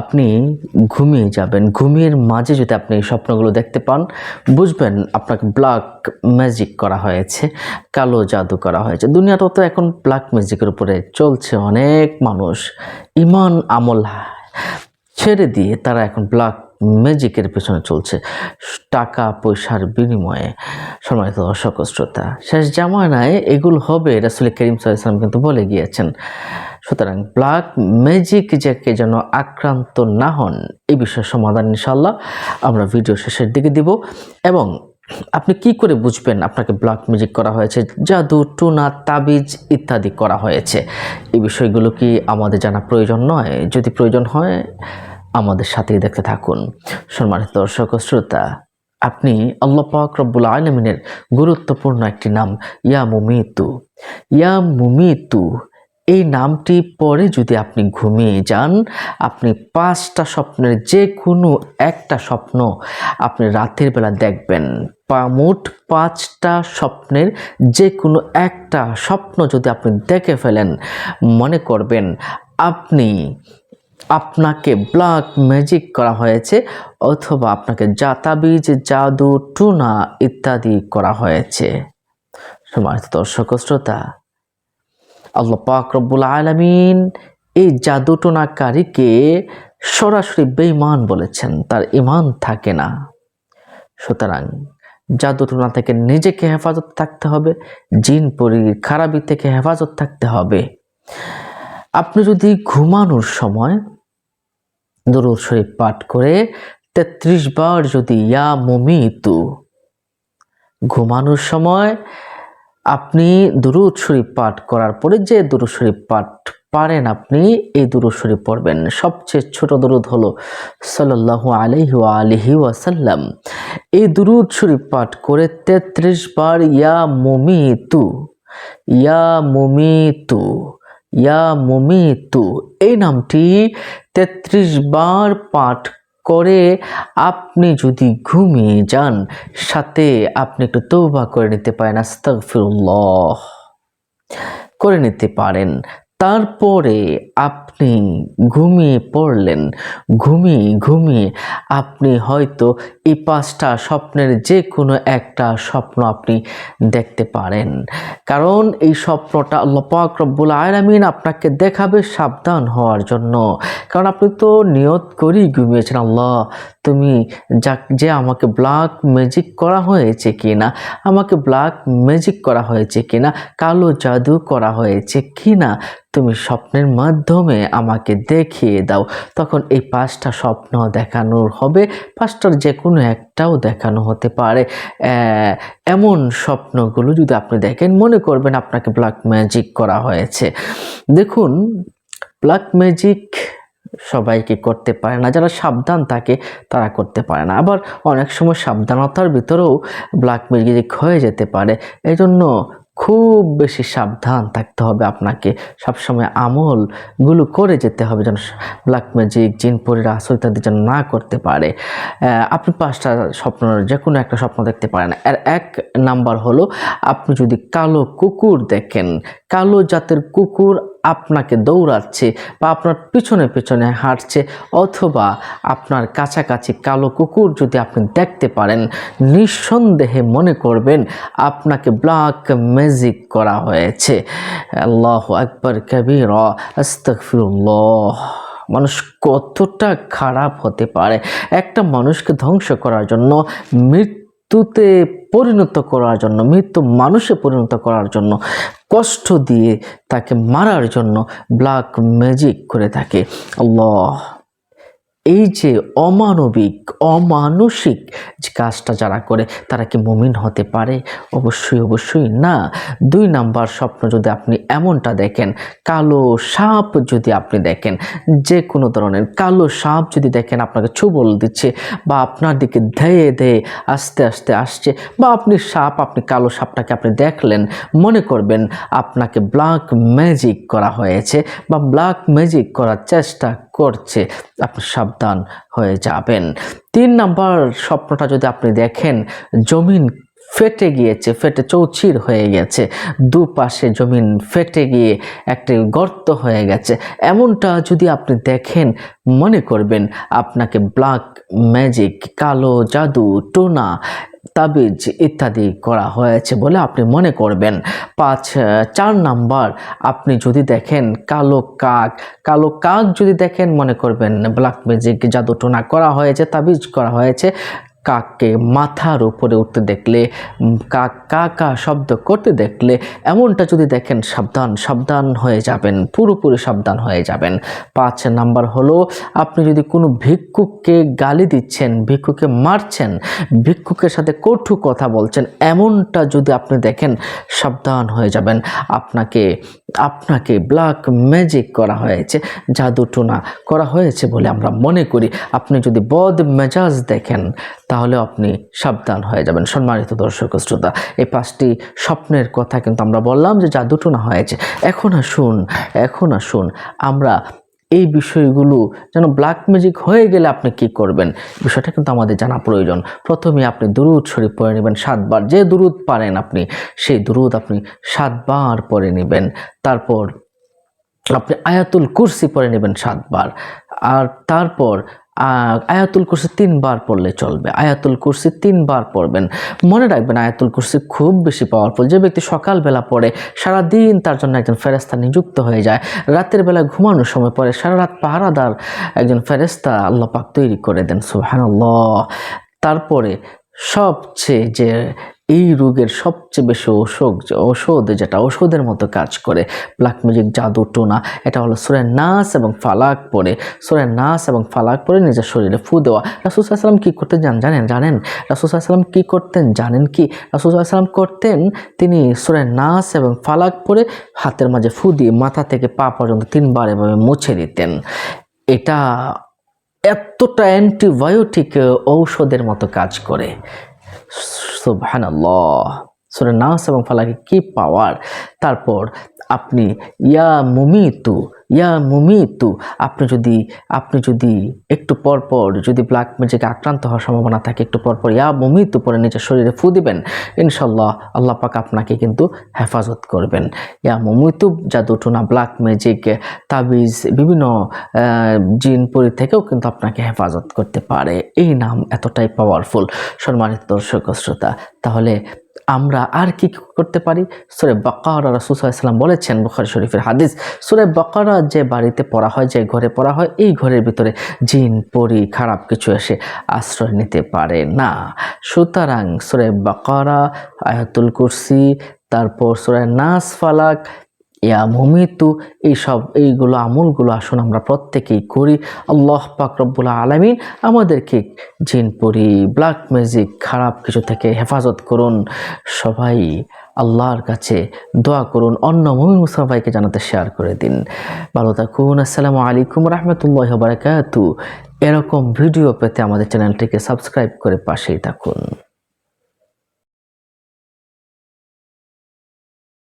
আপনি ঘুমিয়ে যাবেন। ঘুমিয়ে মাঝে যদি আপনি এই স্বপ্নগুলো দেখতে পান, বুঝবেন আপনাকে ব্ল্যাক ম্যাজিক করা হয়েছে, কালো জাদু করা হয়েছে। দুনিয়াটা তো এখন ব্ল্যাক ম্যাজিকের উপরে চলছে অনেক মানুষ। ইমান, আমল ছেড়ে দিয়ে তারা এখন ব্ল্যাক ম্যাজিকের পেছনে চলছে। টাকা, পয়সার বিনিময়ে। সম্মানিত দর্শক শ্রোতা, শেষ জামানায় এগুলো হবে। রাসুল করিম সাল্লাম কিন্তু বলে গিয়েছেন সুতরাং ব্ল্যাক ম্যাজিক যাকে যেন আক্রান্ত না হন, এই বিষয়ে সমাধান ইনশাল্লাহ আমরা ভিডিও শেষের দিকে দিব। এবং আপনি কি করে বুঝবেন আপনাকে ব্ল্যাক ম্যাজিক করা হয়েছে? জাদু, টুনা, তাবিজ ইত্যাদি করা হয়েছে। এই বিষয়গুলো কি আমাদের জানা প্রয়োজন নয়? যদি প্রয়োজন হয়, আমাদের সাথেই দেখতে থাকুন। সম্মানিত দর্শক শ্রোতা, আপনি আল্লাহ পাক রব্বুল আলমিনের গুরুত্বপূর্ণ একটি নাম ইয়া মুমিতু ইয়া মুমিতু এই নামটি পরে যদি আপনি ঘুমিয়ে যান, আপনি পাঁচটা স্বপ্নের যে কোনো একটা স্বপ্ন আপনি রাতের বেলা দেখবেন। পা- মোট পাঁচটা স্বপ্নের যে কোনো একটা স্বপ্ন যদি আপনি দেখে ফেলেন, মনে করবেন আপনি, আপনাকে ব্ল্যাক ম্যাজিক করা হয়েছে অথবা আপনাকে জাতাবিজ, জাদু, টুনা ইত্যাদি করা হয়েছে। সমাজ দর্শক শ্রোতা আল্লাহ পাক রব্বুল আলমিন এই জাদু টোনাকারীকে সরাসরি বেঈমান বলেছেন, তার ইমান থাকে না। সুতরাং জাদু টোনা থেকে নিজেকে হেফাজত থাকতে হবে, জিন পরির খারাপি থেকে হেফাজত থাকতে হবে। আপনি যদি ঘুমানোর সময় দরুদ শরীফ পাঠ করে তেত্রিশ বার যদি ইয়া মমিতু ঘুমানোর সময় আপনি দুরুদ শরীফ পাঠ করার পরে যে দুরুদ শরীফ পাঠ পারেন আপনি, এই দুরুদ শরীফ পড়বেন। সবচেয়ে ছোট দুরুদ হলো সাল্লাল্লাহু আলাইহি ওয়া আলিহি ওয়াসাল্লাম। এই দুরুদ শরীফ পাঠ করে তেত্রিশ বার ইয়া মুমিতু ইয়া মুমিতু ইয়া মুমিতু। এই নামটি তেত্রিশ বার পাঠ করে আপনি যদি ঘুমিয়ে যান, সাথে আপনি একটু তৌবা করে নিতে পারেন, আস্তাগফিরুল্লাহ। করে নিতে পারেন। তারপরে আপনি ঘুমিয়ে পড়লেন। ঘুমিয়ে ঘুমিয়ে আপনি হয়তো এই পাঁচটা স্বপ্নের যে কোনো একটা স্বপ্ন আপনি দেখতে পারেন। কারণ এই স্বপ্নটা আল্লাহ পাক রব্বুল আলামিন আপনাকে দেখাবে সাবধান হওয়ার জন্য। কারণ আপনি তো নিয়ত করেই ঘুমিয়েছেন, আল্লাহ। তুমি যা যে আমাকে ব্ল্যাক ম্যাজিক করা হয়েছে কিনা, আমাকে ব্ল্যাক ম্যাজিক করা হয়েছে কি না কালো জাদু করা হয়েছে কিনা তুমি স্বপ্নের মাধ্যমে আমাকে দেখিয়ে দাও। তখন এই পাঁচটা স্বপ্ন দেখানোর হবে। পাঁচটার যে কোনো একটাও দেখানো হতে পারে। এমন স্বপ্নগুলো যদি আপনি দেখেন, মনে করবেন আপনাকে ব্ল্যাক ম্যাজিক করা হয়েছে। দেখুন ব্ল্যাক ম্যাজিক সবাইকে করতে পারে না? যারা সাবধান থাকে, তারা করতে পারে না। আবার অনেক সময় সাবধানতার ভিতরেও ব্ল্যাক ম্যাজিক হয়ে যেতে পারে। এই জন্য খুব বেশি সাবধান থাকতে হবে আপনাকে। সবসময় আমলগুলো করে যেতে হবে যেন ব্ল্যাক ম্যাজিক পরে আসল ইত্যাদি যেন না করতে পারে। আপনি পাঁচটা স্বপ্ন যে কোনো একটা স্বপ্ন দেখতে পারেন। আর এক নাম্বার হলো, আপনি যদি কালো কুকুর দেখেন, কালো জাতের কুকুর আপনাকে দৌড়াচ্ছে বা আপনার পিছনে পিছনে হাঁটছে অথবা আপনার কাছাকাছি কালো কুকুর যদি আপনি দেখতে পারেন, নিঃসন্দেহে মনে করবেন আপনাকে ব্ল্যাক ম্যাজিক করা হয়েছে। আল্লাহ আকবর কবির আস্তফিরুল্লাহ মানুষ কতটা খারাপ হতে পারে? একটা মানুষকে ধ্বংস করার জন্য মৃত্যুতে পরিণত করার জন্য, মৃত্যু মানুষে পরিণত করার জন্য, কষ্ট দিয়ে তাকে মারার জন্য ব্ল্যাক ম্যাজিক করে থাকে। আল্লাহ। এই যে অমানবিক, অমানসিক কাজটা যারা করে, তারা কি মমিন হতে পারে? অবশ্যই অবশ্যই না। দুই নাম্বার স্বপ্ন যদি আপনি এমনটা দেখেন, কালো সাপ যদি আপনি দেখেন, যে কোনো ধরনের কালো সাপ যদি দেখেন, আপনাকে ছুবল দিচ্ছে বা আপনার দিকে ধেয়ে ধেয়ে আস্তে আস্তে আসছে বা আপনি সাপ, আপনি কালো সাপটাকে আপনি দেখলেন, মনে করবেন আপনাকে ব্ল্যাক ম্যাজিক করা হয়েছে বা ব্ল্যাক ম্যাজিক করার চেষ্টা করছে আপনি সাবধান হয়ে যাবেন। তিন নাম্বার স্বপ্নটা যদি আপনি দেখেন জমিন ফেটে গিয়েছে, ফেটে চৌচির হয়ে গেছে। দুপাশে জমিন ফেটে গিয়ে একটি গর্ত হয়ে গেছে। এমনটা যদি আপনি দেখেন, মনে করবেন আপনাকে ব্ল্যাক ম্যাজিক, কালো জাদু, টোনা, তাবিজ ইত্যাদি করা হয়েছে বলে আপনি মনে করবেন। পাঁচ, চার নাম্বার, আপনি যদি দেখেন কালো কাক কালো কাক যদি দেখেন, মনে করবেন ব্ল্যাক ম্যাজিক, জাদু, টোনা করা হয়েছে, তাবিজ করা হয়েছে। কাককে মাথার উপরে উঠতে দেখলে কাক কা কা শব্দ করতে দেখলে এমনটা যদি দেখেন, সাবধান সাবধান হয়ে যাবেন, পুরোপুরি সাবধান হয়ে যাবেন। পাঁচ নাম্বার হলো, আপনি যদি কোনো ভিক্ষুককে গালি দিচ্ছেন ভিক্ষুকে মারছেন, ভিক্ষুকের সাথে কটু কথা বলছেন, এমনটা যদি আপনি দেখেন, সাবধান হয়ে যাবেন। আপনাকে আপনাকে ব্ল্যাক ম্যাজিক করা হয়েছে, জাদু টোনা করা হয়েছে বলে আমরা মনে করি। আপনি যদি বদ মেজাজ দেখেন, তাহলে আপনি সাবধান হয়ে যাবেন। সম্মানিত দর্শক শ্রোতা, এই পাঁচটি স্বপ্নের কথা কিন্তু আমরা বললাম যে জাদু টোনা হয়েছে। এখন আসুন এখন আসুন, আমরা এই বিষয়গুলো যেন ব্ল্যাক ম্যাজিক হয়ে গেলে আপনি কি করবেন? বিষয়টা কিন্তু আমাদের জানা প্রয়োজন। প্রথমে আপনি দুরুদ শরীফ পরে নেবেন সাতবার। যে দুরুদ পারেন আপনি, সেই দুরুদ আপনি সাতবার পরে নেবেন। তারপর আপনি আয়াতুল কুরসি পরে নেবেন সাতবার। আর তারপর আয়াতুল কুরসি তিনবার পড়লে চলবে। আয়াতুল কুরসি তিনবার পড়বেন। মনে রাখবেন আয়াতুল কুরসি খুব বেশি পাওয়ারফুল যে ব্যক্তি সকালবেলা পড়ে, সারাদিন তার জন্য একজন ফেরেস্তা নিযুক্ত হয়ে যায়। রাতের বেলা ঘুমানোর সময় পরে সারা রাত পাহারাদার একজন ফেরেস্তা আল্লাহ পাক তৈরি করে দেন, সুবহানাল্লাহ। তারপরে সবচেয়ে যে এই রোগের সবচেয়ে বেশি ওষুধ ওষুধ যেটা ওষুধের মতো কাজ করে। ব্ল্যাক ম্যাজিক জাদু টোনা, এটা হলো সুরের নাস এবং ফালাক পরে। সুরের নাস এবং ফালাক পরে নিজের শরীরে ফু দেওয়া। রাসুসাল্লাম কী করতেন জান, জানেন জানেন? রাসুসাল্লাম কী করতেন জানেন কি? রাসুসাল্লাম করতেন, তিনি সুরের নাস এবং ফালাক পরে হাতের মাঝে ফু দিয়ে মাথা থেকে পা পর্যন্ত তিনবার এভাবে মুছে দিতেন। এটা এতটা অ্যান্টিবায়োটিক, ঔষধের মতো কাজ করে। সুবহানাল্লাহ সুরে নাস এবং ফালাকে কি পাওয়ার তারপর আপনি ইয়া মুমিতু ইয়া মুমিতু, আপনি যদি আপনি যদি একটু পর পর যদি ব্ল্যাক ম্যাজিকে আক্রান্ত হওয়ার সম্ভাবনা থাকে, একটু পর পর ইয়া মুমিতু পরে নিজের শরীরে ফু দিবেন ইনশাল্লাহ আল্লাহ পাক আপনাকে কিন্তু হেফাজত করবেন। ইয়া মুমিতু জাদু টুনা ব্ল্যাক ম্যাজিক তাবিজ, বিভিন্ন জিন পরি থেকেও কিন্তু আপনাকে হেফাজত করতে পারে। এই নাম এতটাই পাওয়ারফুল সম্মানিত দর্শক শ্রোতা, তাহলে আমরা আর কি করতে পারি? সুরে বাকারা রসুলাম বলেছেন বুখারি শরীফের হাদিস। সুরে বাকারা যে বাড়িতে পড়া হয়, যে ঘরে পড়া হয়, এই ঘরের ভিতরে জিন, পরি, খারাপ কিছু এসে আশ্রয় নিতে পারে না। সুতরাং সুরে বাকারা, আয়াতুল কুরসি, তারপর সুরে নাস ফালাক ইয়া মুমিতু এইসব এইগুলো আমলগুলো আসুন আমরা প্রত্যেকেই করি। আল্লাহ পাক রব্বুল আলমিন আমাদেরকে জিনপুরি ব্ল্যাক ম্যাজিক খারাপ কিছু থেকে হেফাজত করুন। সবাই আল্লাহর কাছে দোয়া করুন, অন্য মুমিন মুসাফাইকে জানাতে শেয়ার করে দিন। ভালো থাকুন, আসসালামু আলাইকুম রহমতুল্লাহ বারাকাতু। এরকম ভিডিও পেতে আমাদের চ্যানেলটিকে সাবস্ক্রাইব করে পাশেই থাকুন।